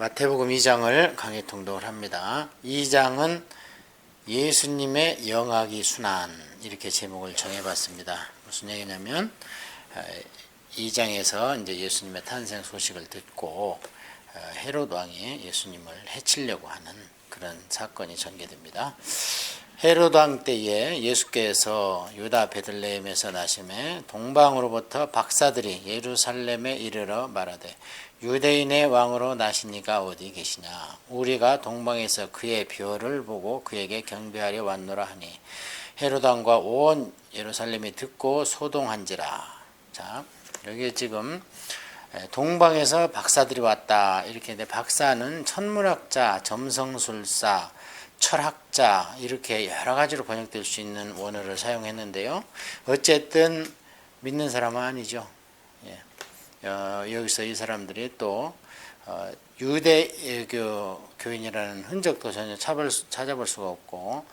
마태복음 2장을 강의 통독을 합니다. 2장은 예수님의 영악이 순환 이렇게 제목을 정해봤습니다. 무슨 얘기냐면 2장에서 이제 예수님의 탄생 소식을 듣고 어, 헤롯 왕이 예수님을 해치려고 하는 그런 사건이 전개됩니다. 헤롯 왕 때에 예수께서 유다 베들레헴에서 나심에 동방으로부터 박사들이 예루살렘에 이르러 말하되 유대인의 왕으로 나시니가 어디 계시냐 우리가 동방에서 그의 별을 보고 그에게 경배하려 왔노라 하니 헤롯 왕과 온 예루살렘이 듣고 소동한지라 자 여기 지금 동방에서 박사들이 왔다 이렇게 데 박사는 천문학자, 점성술사, 철학자 이렇게 여러 가지로 번역될 수 있는 원어를 사용했는데요. 어쨌든 믿는 사람은 아니죠. 예. 어, 여기서 이 사람들이 또 어, 유대교 교인이라는 흔적도 전혀 찾아볼 수가 없고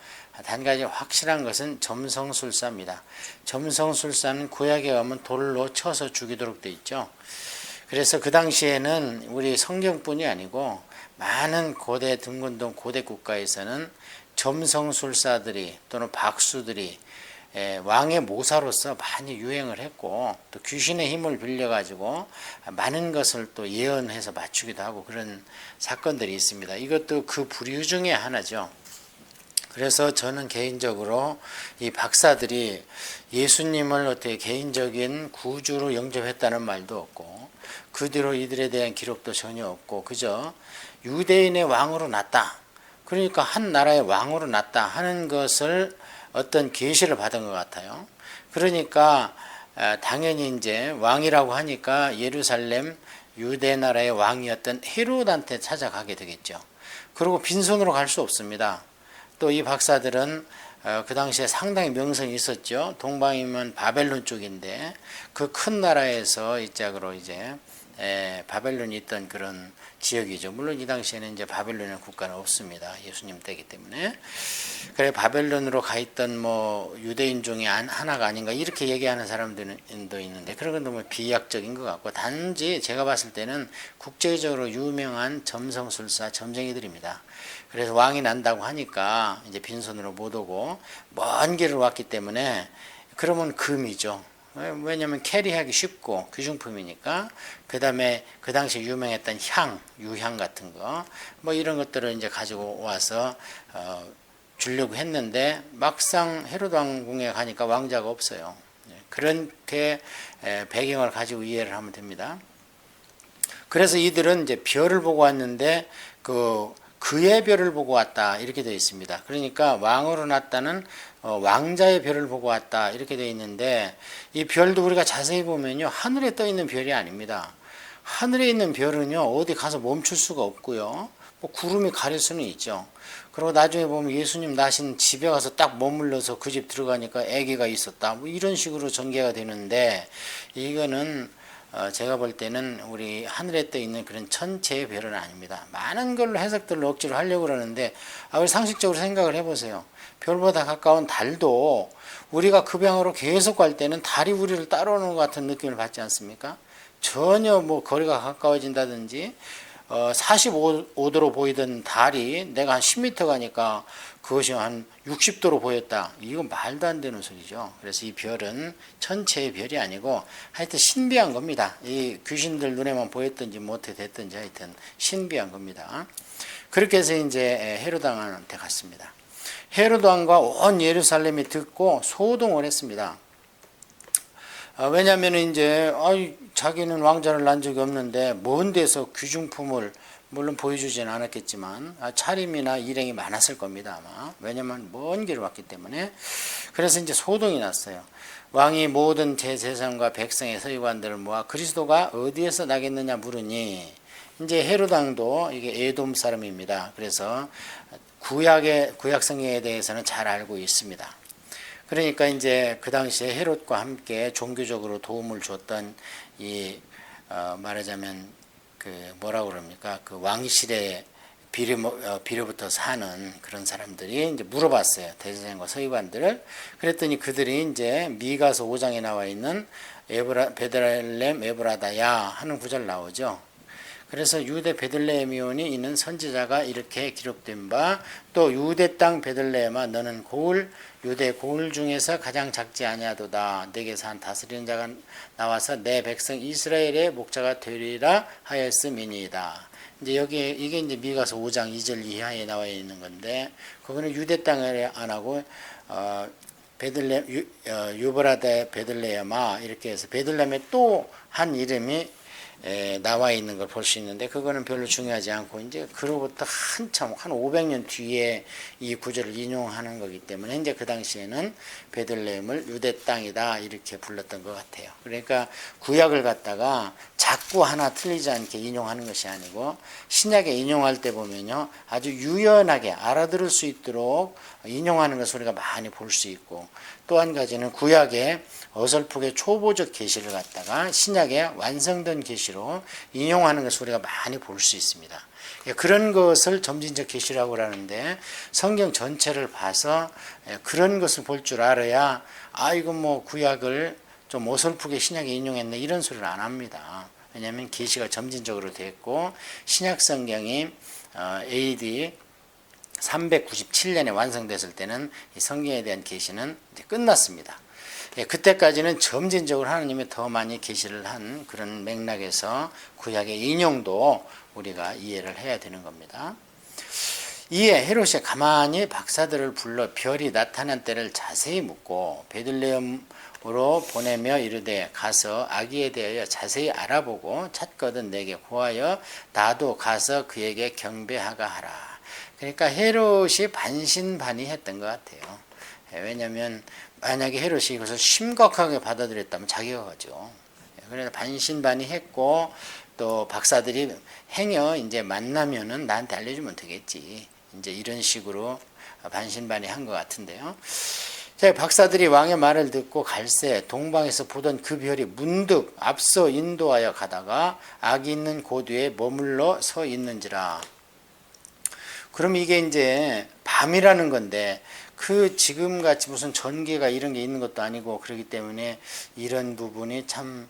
단 가지 확실한 것은 점성술사입니다. 점성술사는 구약에 가면 돌로 쳐서 죽이도록 돼 있죠. 그래서 그 당시에는 우리 성경뿐이 아니고 많은 고대 등근동 고대 국가에서는 점성술사들이 또는 박수들이 왕의 모사로서 많이 유행을 했고 또 귀신의 힘을 빌려 가지고 많은 것을 또 예언해서 맞추기도 하고 그런 사건들이 있습니다. 이것도 그 부류 중에 하나죠. 그래서 저는 개인적으로 이 박사들이 예수님을 어떻게 개인적인 구주로 영접했다는 말도 없고 그 뒤로 이들에 대한 기록도 전혀 없고 그저 유대인의 왕으로 났다. 그러니까 한 나라의 왕으로 났다 하는 것을 어떤 계시를 받은 것 같아요. 그러니까 당연히 이제 왕이라고 하니까 예루살렘 유대 나라의 왕이었던 헤롯한테 찾아가게 되겠죠. 그리고 빈손으로 갈 수 없습니다. 또 이 박사들은 어, 그 당시에 상당히 명성이 있었죠. 동방이면 바벨론 쪽인데 그 큰 나라에서 이 짝으로 이제 바벨론이 있던 그런 지역이죠. 물론 이 당시에는 이제 바벨론의 국가는 없습니다. 예수님 때기 때문에. 그래 바벨론으로 가 있던 뭐 유대인 중에 하나가 아닌가 이렇게 얘기하는 사람들도 있는데 그런 건 너무 비약적인 것 같고 단지 제가 봤을 때는 국제적으로 유명한 점성술사 점쟁이들입니다. 그래서 왕이 난다고 하니까 이제 빈손으로 못 오고 먼 길을 왔기 때문에 그러면 금이죠. 왜냐하면 캐리하기 쉽고 귀중품이니까 그 다음에 그 당시 유명했던 향, 유향 같은 거 뭐 이런 것들을 이제 가지고 와서 어, 주려고 했는데 막상 헤로드 왕궁에 가니까 왕자가 없어요. 예, 그렇게 배경을 가지고 이해를 하면 됩니다. 그래서 이들은 이제 별을 보고 왔는데 그 그의 별을 보고 왔다 이렇게 되어 있습니다. 그러니까 왕으로 났다는 어, 왕자의 별을 보고 왔다 이렇게 되어 있는데 이 별도 우리가 자세히 보면요 하늘에 떠 있는 별이 아닙니다. 하늘에 있는 별은요 어디 가서 멈출 수가 없고요. 뭐 구름이 가릴 수는 있죠. 그리고 나중에 보면 예수님 나신 집에 가서 딱 머물러서 그 집 들어가니까 아기가 있었다. 뭐 이런 식으로 전개가 되는데 이거는 어, 제가 볼 때는 우리 하늘에 떠 있는 그런 천체의 별은 아닙니다. 많은 걸로 해석들을 억지로 하려고 그러는데 아, 우리 상식적으로 생각을 해보세요. 별보다 가까운 달도 우리가 그 방으로 계속 갈 때는 달이 우리를 따라오는 것 같은 느낌을 받지 않습니까? 전혀 뭐 거리가 가까워진다든지 어, 45도로 보이던 달이 내가 한 10m 가니까 그것이 한 60도로 보였다. 이건 말도 안 되는 소리죠. 그래서 이 별은 천체의 별이 아니고 하여튼 신비한 겁니다. 이 귀신들 눈에만 보였든지 못해 됐든지 하여튼 신비한 겁니다. 그렇게 해서 이제 헤로당한테 갔습니다. 헤로드 왕과 온 예루살렘이 듣고 소동을 했습니다. 아, 왜냐하면 이제 아이, 자기는 왕자를 난 적이 없는데 먼 데서 귀중품을 물론 보여주지는 않았겠지만 아, 차림이나 일행이 많았을 겁니다 아마 왜냐하면 먼 길을 왔기 때문에 그래서 이제 소동이 났어요. 왕이 모든 제세상과 백성의 서기관들을 모아 그리스도가 어디에서 나겠느냐 물으니 이제 헤로당도 이게 에돔 사람입니다. 그래서 구약의 구약 성경에 대해서는 잘 알고 있습니다. 그러니까 이제 그 당시에 헤롯과 함께 종교적으로 도움을 줬던 이 어, 말하자면 그 뭐라 그럽니까? 그 왕실의 비료 어, 비료부터 사는 그런 사람들이 이제 물어봤어요. 대제사장과 서기관들을. 그랬더니 그들이 이제 미가서 5장에 나와 있는 에브라 베드라렘 에브라다야 하는 구절 나오죠. 그래서 유대 베들레헴이온이 있는 선지자가 이렇게 기록된 바 또 유대 땅 베들레헴아 너는 고을 유대 고을 중에서 가장 작지 아니하도다 내게서 한 다스리는 자가 나와서 내 백성 이스라엘의 목자가 되리라 하였음이니이다. 이제 여기 이게 이제 미가서 5장 2절 이하에 나와 있는 건데 그거는 유대 땅을 안 하고 어 베들레 유, 어, 유브라데 베들레헴아 이렇게 해서 베들레헴에 또한 이름이 에, 나와 있는 걸 볼 수 있는데 그거는 별로 중요하지 않고 이제 그로부터 한참 한 500년 뒤에 이 구절을 인용하는 거기 때문에 이제 그 당시에는 베들레헴을 유대 땅이다 이렇게 불렀던 것 같아요. 그러니까 구약을 갖다가 자꾸 하나 틀리지 않게 인용하는 것이 아니고 신약에 인용할 때 보면요 아주 유연하게 알아들을 수 있도록 인용하는 것을 우리가 많이 볼 수 있고 또 한 가지는 구약에 어설프게 초보적 계시를 갖다가 신약에 완성된 계시로 인용하는 것을 우리가 많이 볼 수 있습니다. 예, 그런 것을 점진적 계시라고 하는데 성경 전체를 봐서 예, 그런 것을 볼 줄 알아야 아 이거 뭐 구약을 좀 어설프게 신약에 인용했네 이런 소리를 안 합니다. 왜냐하면 계시가 점진적으로 됐고 신약 성경이 어, AD 397년에 완성됐을 때는 이 성경에 대한 계시는 끝났습니다. 예, 그때까지는 점진적으로 하나님이 더 많이 계시를 한 그런 맥락에서 구약의 인용도 우리가 이해를 해야 되는 겁니다. 이에 헤롯이 가만히 박사들을 불러 별이 나타난 때를 자세히 묻고 베들레헴으로 보내며 이르되 가서 아기에 대하여 자세히 알아보고 찾거든 내게 고하여 나도 가서 그에게 경배하가 하라. 그러니까 헤롯이 반신반의했던 것 같아요. 예, 왜냐하면 만약에 헤롯이 이것을 심각하게 받아들였다면 자기가 가죠. 예, 그래서 반신반의했고 또 박사들이 행여 이제 만나면은 나한테 알려주면 되겠지. 이제 이런 식으로 반신반의한 것 같은데요. 자, 박사들이 왕의 말을 듣고 갈새 동방에서 보던 그 별이 문득 앞서 인도하여 가다가 악이 있는 고두에 머물러 서 있는지라. 그럼 이게 이제 밤이라는 건데 그 지금 같이 무슨 전기가 이런 게 있는 것도 아니고 그렇기 때문에 이런 부분이 참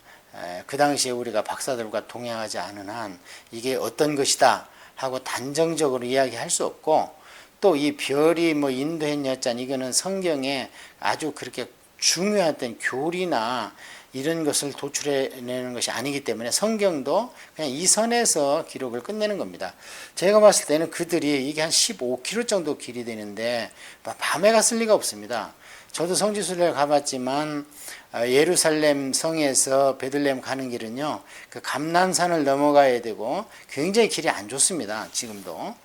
그 당시에 우리가 박사들과 동행하지 않은 한 이게 어떤 것이다 하고 단정적으로 이야기할 수 없고 또 이 별이 뭐 인도했냐 짠 이거는 성경에 아주 그렇게 중요했던 교리나 이런 것을 도출해내는 것이 아니기 때문에 성경도 그냥 이 선에서 기록을 끝내는 겁니다. 제가 봤을 때는 그들이 이게 한 15km 정도 길이 되는데 밤에 갔을 리가 없습니다. 저도 성지순례를 가봤지만 어, 예루살렘 성에서 베들레헴 가는 길은요, 그 감난산을 넘어가야 되고 굉장히 길이 안 좋습니다. 지금도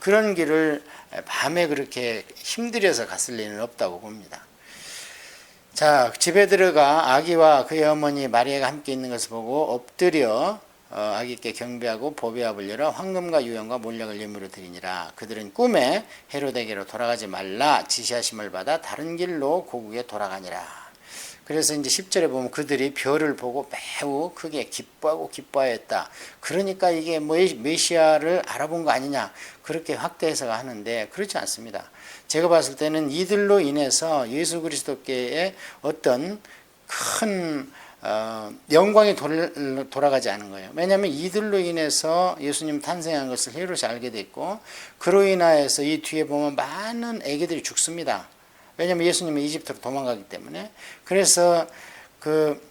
그런 길을 밤에 그렇게 힘들여서 갔을 리는 없다고 봅니다. 자, 집에 들어가 아기와 그의 어머니 마리아가 함께 있는 것을 보고 엎드려 어, 아기께 경배하고 보배합을 열어 황금과 유연과 몰약을 예물로 드리니라. 그들은 꿈에 헤로데게로 돌아가지 말라 지시하심을 받아 다른 길로 고국에 돌아가니라. 그래서 이제 10절에 보면 그들이 별을 보고 매우 크게 기뻐하고 기뻐하였다. 그러니까 이게 뭐 메시아를 알아본 거 아니냐. 그렇게 확대해서 하는데 그렇지 않습니다. 제가 봤을 때는 이들로 인해서 예수 그리스도께의 어떤 큰 어, 영광이 돌, 돌아가지 않은 거예요. 왜냐하면 이들로 인해서 예수님 탄생한 것을 헤롯이 알게 됐고 그로 인하여서 이 뒤에 보면 많은 아기들이 죽습니다. 왜냐하면 예수님이 이집트로 도망가기 때문에 그래서 그,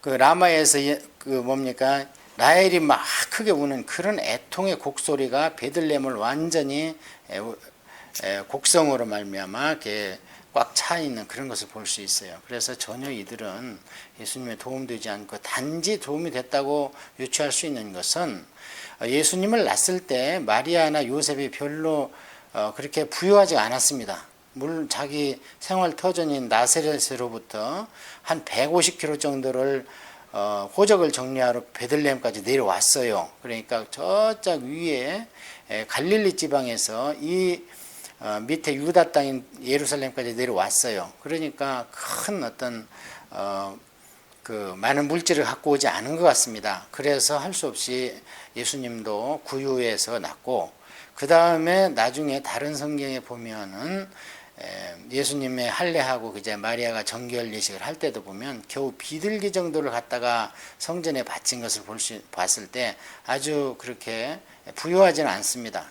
그 라마에서 그 뭡니까 라헬이 막 크게 우는 그런 애통의 곡소리가 베들렘을 완전히 곡성으로 말미암아 이렇게 꽉 차 있는 그런 것을 볼 수 있어요. 그래서 전혀 이들은 예수님의 도움되지 않고 단지 도움이 됐다고 유추할 수 있는 것은 예수님을 낳았을 때 마리아나 요셉이 별로 어, 그렇게 부유하지 않았습니다. 물론 자기 생활 터전인 나세렛으로부터 한 150km 정도를 어, 호적을 정리하러 베들레헴까지 내려왔어요. 그러니까 저쪽 위에 갈릴리 지방에서 이 어, 밑에 유다 땅인 예루살렘까지 내려왔어요. 그러니까 큰 어떤 어, 그 많은 물질을 갖고 오지 않은 것 같습니다. 그래서 할 수 없이 예수님도 구유에서 났고 그 다음에 나중에 다른 성경에 보면은 에, 예수님의 할례하고 그제 마리아가 정결 예식을 할 때도 보면 겨우 비둘기 정도를 갖다가 성전에 바친 것을 볼 수, 봤을 때 아주 그렇게 부유하지는 않습니다.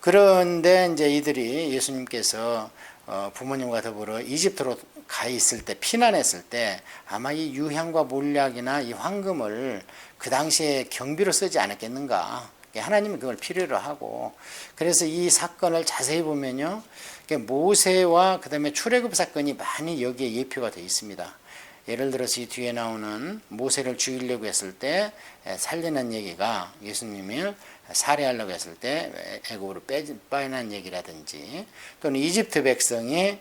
그런데 이제 이들이 예수님께서 어, 부모님과 더불어 이집트로 가 있을 때 피난했을 때 아마 이 유향과 몰약이나 이 황금을 그 당시에 경비로 쓰지 않았겠는가. 하나님은 그걸 필요로 하고 그래서 이 사건을 자세히 보면요. 모세와 그다음에 출애굽 사건이 많이 여기에 예표가 되어 있습니다. 예를 들어서 이 뒤에 나오는 모세를 죽이려고 했을 때 살리는 얘기가 예수님이 살해하려고 했을 때 애굽으로 빼내는 얘기라든지 또는 이집트 백성이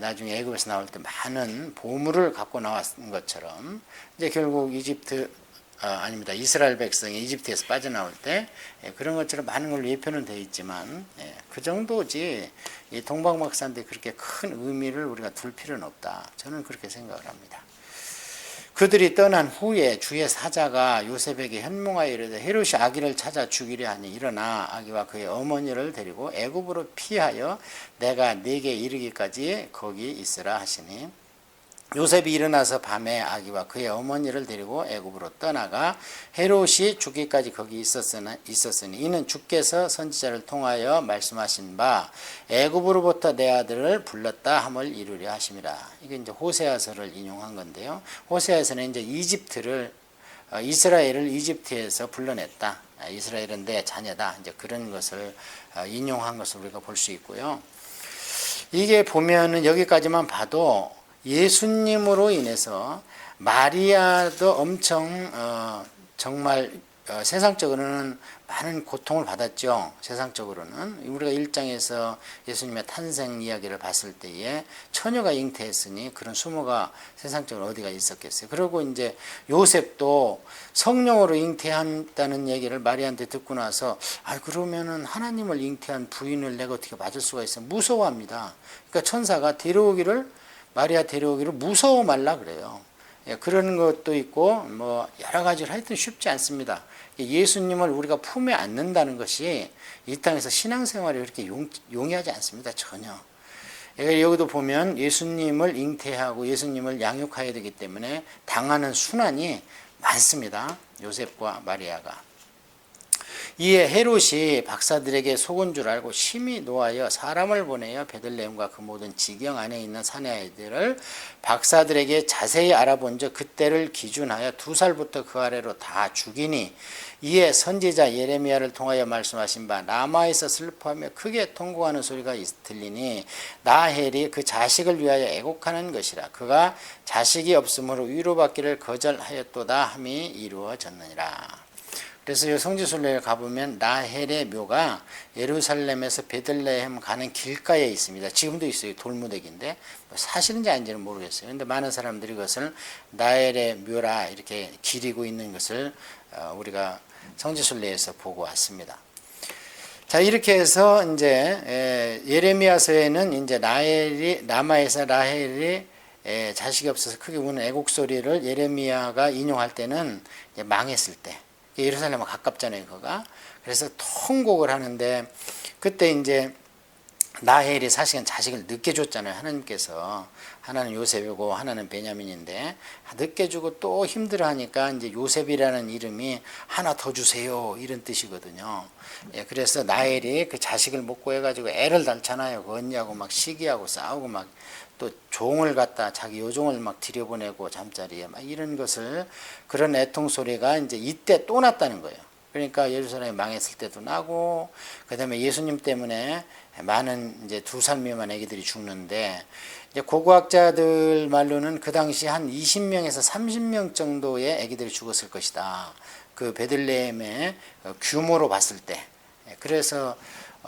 나중에 애굽에서 나올 때 많은 보물을 갖고 나왔던 것처럼 이제 결국 이집트 아, 아닙니다. 이스라엘 백성이 이집트에서 빠져나올 때 예, 그런 것처럼 많은 걸로 예표는 되어 있지만 예, 그 정도지 이 동방박사인데 그렇게 큰 의미를 우리가 둘 필요는 없다. 저는 그렇게 생각을 합니다. 그들이 떠난 후에 주의 사자가 요셉에게 현몽하여 이르되 헤롯이 아기를 찾아 죽이려 하니 일어나 아기와 그의 어머니를 데리고 애굽으로 피하여 내가 네게 이르기까지 거기 있으라 하시니 요셉이 일어나서 밤에 아기와 그의 어머니를 데리고 애굽으로 떠나가 헤롯이 죽기까지 거기 있었으니, 있었으니 이는 주께서 선지자를 통하여 말씀하신 바 애굽으로부터 내 아들을 불렀다 함을 이루려 하심이라. 이게 이제 호세아서를 인용한 건데요. 호세아서는 이제 이집트를 어, 이스라엘을 이집트에서 불러냈다. 아, 이스라엘은 내 자녀다. 이제 그런 것을 어, 인용한 것을 우리가 볼 수 있고요. 이게 보면은 여기까지만 봐도 예수님으로 인해서 마리아도 엄청 어, 정말 어, 세상적으로는 많은 고통을 받았죠. 세상적으로는 우리가 일장에서 예수님의 탄생 이야기를 봤을 때에 처녀가 잉태했으니 그런 수모가 세상적으로 어디가 있었겠어요. 그리고 이제 요셉도 성령으로 잉태한다는 얘기를 마리아한테 듣고 나서 아 그러면은 하나님을 잉태한 부인을 내가 어떻게 맞을 수가 있어? 무서워합니다. 그러니까 천사가 데려오기를 마리아 데려오기를 무서워 말라 그래요. 예, 그런 것도 있고 뭐 여러 가지를 하여튼 쉽지 않습니다. 예수님을 우리가 품에 안는다는 것이 이 땅에서 신앙생활이 그렇게 용, 용이하지 않습니다. 전혀. 예, 여기도 보면 예수님을 잉태하고 예수님을 양육해야 되기 때문에 당하는 순환이 많습니다. 요셉과 마리아가. 이에 헤롯이 박사들에게 속은 줄 알고 심히 노하여 사람을 보내어 베들레헴과 그 모든 지경 안에 있는 사내 아이들을 박사들에게 자세히 알아본 적 그때를 기준하여 두 살부터 그 아래로 다 죽이니 이에 선지자 예레미야를 통하여 말씀하신 바 라마에서 슬퍼하며 크게 통곡하는 소리가 들리니 나헬이 그 자식을 위하여 애곡하는 것이라 그가 자식이 없으므로 위로받기를 거절하였도다 함이 이루어졌느니라. 그래서 성지순례에 가보면 나헬의 묘가 예루살렘에서 베들레헴 가는 길가에 있습니다. 지금도 있어요. 돌무더기인데 뭐 사실인지 아닌지는 모르겠어요. 근데 많은 사람들이 그것을 나헬의 묘라 이렇게 기리고 있는 것을 어, 우리가 성지순례에서 보고 왔습니다. 자 이렇게 해서 이제 예레미야서에는 이제 나헬이 남아에서 라헬이 자식이 없어서 크게 우는 애곡 소리를 예레미야가 인용할 때는 망했을 때 예루살렘과 가깝잖아요, 그가. 그래서 통곡을 하는데 그때 이제 나헬이 사실은 자식을 늦게 줬잖아요. 하나님께서 하나는 요셉이고 하나는 베냐민인데 늦게 주고 또 힘들어하니까 이제 요셉이라는 이름이 하나 더 주세요 이런 뜻이거든요. 예, 그래서 나헬이 그 자식을 못 구해가지고 애를 달잖아요. 그 언니하고 막 시기하고 싸우고 막 또 종을 갖다 자기 요종을 막 들여보내고 잠자리에 막 이런 것을 그런 애통 소리가 이제 이때 또 났다는 거예요. 그러니까 예루살렘이 망했을 때도 나고 그다음에 예수님 때문에 많은 이제 두 살 미만 아기들이 죽는데 이제 고고학자들 말로는 그 당시 한 20명에서 30명 정도의 아기들이 죽었을 것이다. 그 베들레헴의 규모로 봤을 때. 그래서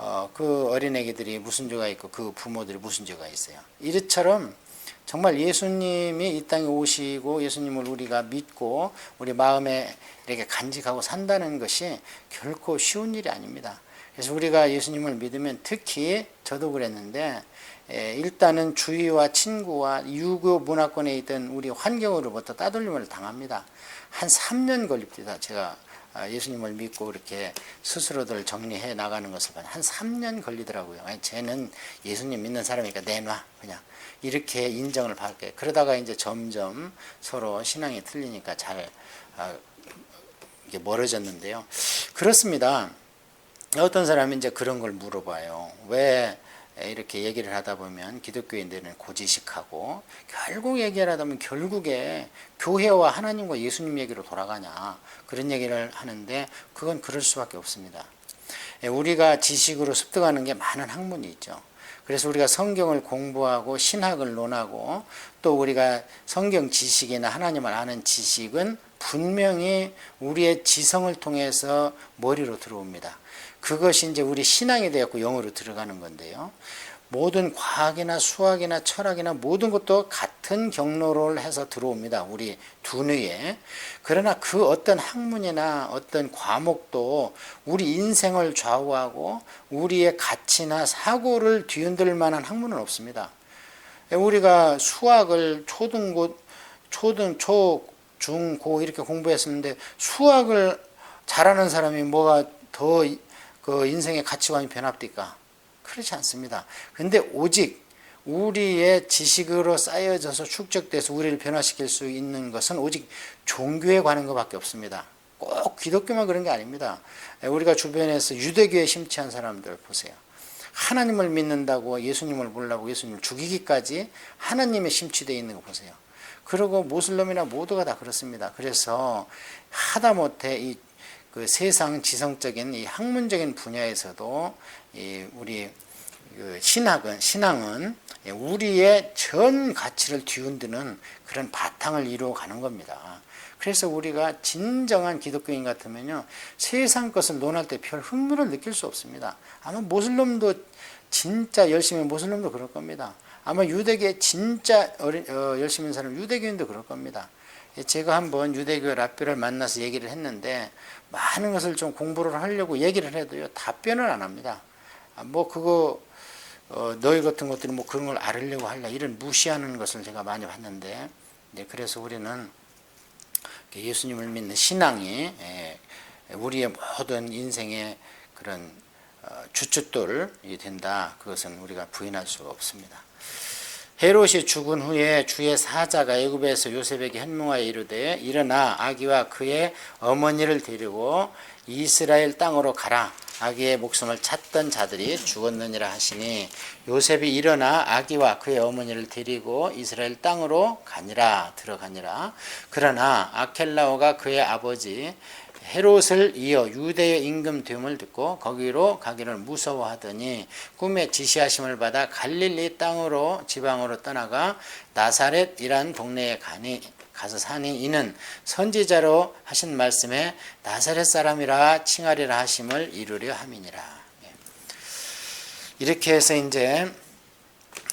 어, 그 어린애기들이 무슨 죄가 있고 그 부모들이 무슨 죄가 있어요. 이처럼 정말 예수님이 이 땅에 오시고 예수님을 우리가 믿고 우리 마음에 이렇게 간직하고 산다는 것이 결코 쉬운 일이 아닙니다. 그래서 우리가 예수님을 믿으면 특히 저도 그랬는데 에, 일단은 주위와 친구와 유교 문화권에 있던 우리 환경으로부터 따돌림을 당합니다. 한 3년 걸립니다. 제가 아, 예수님을 믿고 이렇게 스스로들 정리해 나가는 것을 한 3년 걸리더라고요. 아니, 쟤는 예수님 믿는 사람이니까 내놔 그냥 이렇게 인정을 받게 그러다가 이제 점점 서로 신앙이 틀리니까 잘 아, 멀어졌는데요. 그렇습니다. 어떤 사람이 이제 그런 걸 물어봐요. 왜 이렇게 얘기를 하다 보면 기독교인들은 고지식하고 결국 얘기를 하다 보면 결국에 교회와 하나님과 예수님 얘기로 돌아가냐 그런 얘기를 하는데 그건 그럴 수밖에 없습니다. 예, 우리가 지식으로 습득하는 게 많은 학문이 있죠. 그래서 우리가 성경을 공부하고 신학을 논하고 또 우리가 성경 지식이나 하나님을 아는 지식은 분명히 우리의 지성을 통해서 머리로 들어옵니다. 그것이 이제 우리 신앙이 되었고 영으로 들어가는 건데요. 모든 과학이나 수학이나 철학이나 모든 것도 같은 경로를 해서 들어옵니다. 우리 두뇌에. 그러나 그 어떤 학문이나 어떤 과목도 우리 인생을 좌우하고 우리의 가치나 사고를 뒤흔들 만한 학문은 없습니다. 우리가 수학을 초등고, 초등, 초, 중, 고 이렇게 공부했었는데 수학을 잘하는 사람이 뭐가 더 그 인생의 가치관이 변합니까? 그렇지 않습니다. 근데 오직 우리의 지식으로 쌓여져서 축적돼서 우리를 변화시킬 수 있는 것은 오직 종교에 관한 것밖에 없습니다. 꼭 기독교만 그런 게 아닙니다. 우리가 주변에서 유대교에 심취한 사람들 보세요. 하나님을 믿는다고 예수님을 몰라고 예수님을 죽이기까지 하나님에 심취되어 있는 거 보세요. 그리고 모슬림이나 모두가 다 그렇습니다. 그래서 하다못해 이 그 세상 지성적인 이 학문적인 분야에서도 이 우리 그 신학은 신앙은 우리의 전 가치를 뒤흔드는 그런 바탕을 이루어 가는 겁니다. 그래서 우리가 진정한 기독교인 같으면요 세상 것을 논할 때 별 흥미를 느낄 수 없습니다. 아마 모슬림도 진짜 열심히 모슬림도 그럴 겁니다. 아마 유대계 진짜 어린, 어, 열심히 사람 유대교인도 그럴 겁니다. 제가 한번 유대교 랍비를 만나서 얘기를 했는데 많은 것을 좀 공부를 하려고 얘기를 해도요 답변을 안 합니다. 아, 뭐 그거 어, 너희 같은 것들이 뭐 그런 걸 알으려고 할라 이런 무시하는 것을 제가 많이 봤는데 네, 그래서 우리는 예수님을 믿는 신앙이 예, 우리의 모든 인생의 그런 어, 주춧돌이 된다. 그것은 우리가 부인할 수가 없습니다. 헤롯이 죽은 후에 주의 사자가 애굽에서 요셉에게 현명하여 이르되 일어나 아기와 그의 어머니를 데리고 이스라엘 땅으로 가라 아기의 목숨을 찾던 자들이 죽었느니라 하시니 요셉이 일어나 아기와 그의 어머니를 데리고 이스라엘 땅으로 가니라 들어가니라. 그러나 아켈라오가 그의 아버지 헤롯을 이어 유대의 임금됨을 듣고 거기로 가기를 무서워하더니 꿈에 지시하심을 받아 갈릴리 땅으로 지방으로 떠나가 나사렛이란 동네에 가니 가서 사니 이는 선지자로 하신 말씀에 나사렛 사람이라 칭하리라 하심을 이루려 함이니라. 예. 이렇게 해서 이제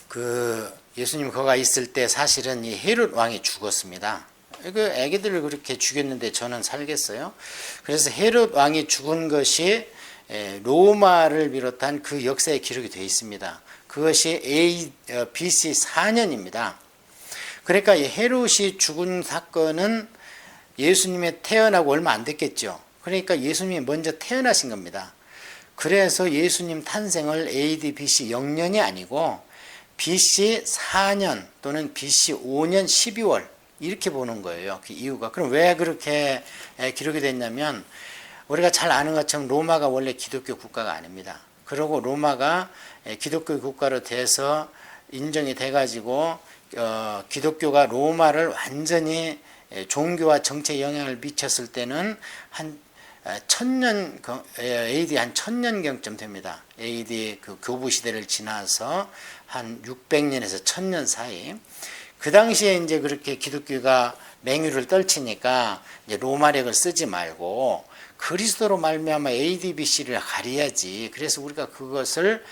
그 예수님 거가 있을 때 사실은 이 헤롯 왕이 죽었습니다. 그 애기들을 그렇게 죽였는데 저는 살겠어요. 그래서 헤롯 왕이 죽은 것이 로마를 비롯한 그 역사에 기록이 되어 있습니다. 그것이 A, 어, BC 4년입니다. 그러니까 헤롯이 죽은 사건은 예수님의 태어나고 얼마 안 됐겠죠. 그러니까 예수님이 먼저 태어나신 겁니다. 그래서 예수님 탄생을 AD BC 0년이 아니고 BC 4년 또는 BC 5년 12월 이렇게 보는 거예요. 그 이유가. 그럼 왜 그렇게 기록이 됐냐면 우리가 잘 아는 것처럼 로마가 원래 기독교 국가가 아닙니다. 그리고 로마가 기독교 국가로 돼서 인정이 돼가지고 어, 기독교가 로마를 완전히 종교와 정치에 영향을 미쳤을 때는 한 천년 AD 한 천년경쯤 됩니다. AD 그 교부 시대를 지나서 한 600년에서 천년 사이 그 당시에 이제 그렇게 기독교가 맹유를 떨치니까 이제 로마력을 쓰지 말고 그리스도로 말미암아 ADBC를 가려야지. 그래서 우리가 그것을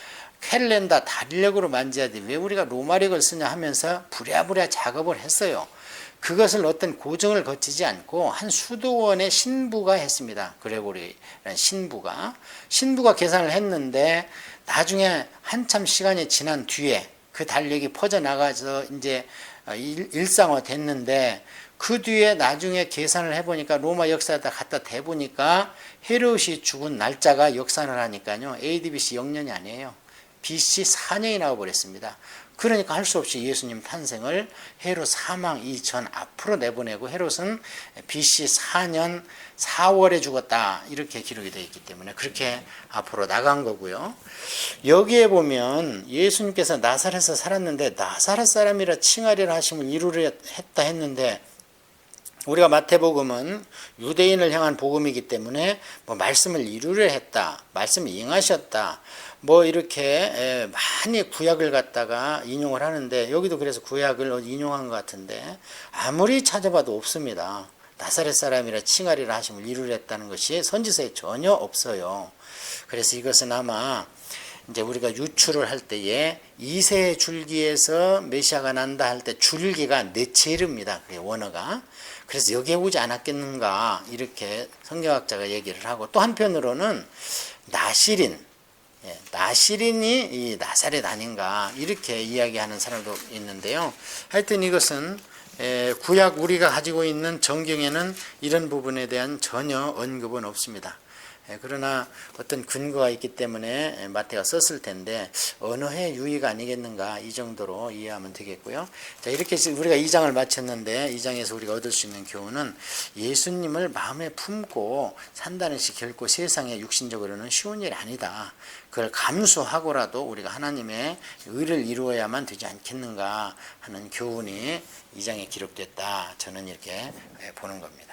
캘렌다 달력으로 만져야 돼. 왜 우리가 로마력을 쓰냐 하면서 부랴부랴 작업을 했어요. 그것을 어떤 고정을 거치지 않고 한 수도원의 신부가 했습니다. 그레고리라는 신부가 신부가 계산을 했는데 나중에 한참 시간이 지난 뒤에 그 달력이 퍼져 나가서 이제 아, 일상화 됐는데 그 뒤에 나중에 계산을 해보니까 로마 역사에다 갖다 대보니까 헤롯이 죽은 날짜가 역산을 하니까요. AD BC 0년이 아니에요. BC 4년이 나와버렸습니다. 그러니까 할 수 없이 예수님 탄생을 헤롯 사망 이전 앞으로 내보내고 헤롯은 BC 4년 4월에 죽었다 이렇게 기록이 되어 있기 때문에 그렇게 앞으로 나간 거고요. 여기에 보면 예수님께서 나사렛에서 살았는데 나사렛 사람이라 칭하리라 하심을 이루려 했다 했는데 우리가 마태복음은 유대인을 향한 복음이기 때문에 뭐 말씀을 이루려 했다, 말씀을 ing하셨다, 뭐 이렇게 에, 많이 구약을 갖다가 인용을 하는데 여기도 그래서 구약을 인용한 것 같은데 아무리 찾아봐도 없습니다. 나사렛 사람이라 칭하리라 하심을 이루려 했다는 것이 선지서에 전혀 없어요. 그래서 이것은 아마 이제 우리가 유출을 할 때에 이세 줄기에서 메시아가 난다 할 때 줄기가 네체르입니다. 그게 원어가. 그래서 여기에 오지 않았겠는가 이렇게 성경학자가 얘기를 하고 또 한편으로는 나시린 예, 나시린이 이 나사렛 아닌가 이렇게 이야기하는 사람도 있는데요. 하여튼 이것은 에, 구약 우리가 가지고 있는 정경에는 이런 부분에 대한 전혀 언급은 없습니다. 예, 그러나 어떤 근거가 있기 때문에 마태가 썼을 텐데 해 유의가 아니겠는가 이 정도로 이해하면 되겠고요. 자 이렇게 우리가 2장을 마쳤는데 2장에서 우리가 얻을 수 있는 교훈은 예수님을 마음에 품고 산다는 것이 결코 세상에 육신적으로는 쉬운 일이 아니다. 그걸 감수하고라도 우리가 하나님의 의를 이루어야만 되지 않겠는가 하는 교훈이 2장에 기록됐다. 저는 이렇게 보는 겁니다.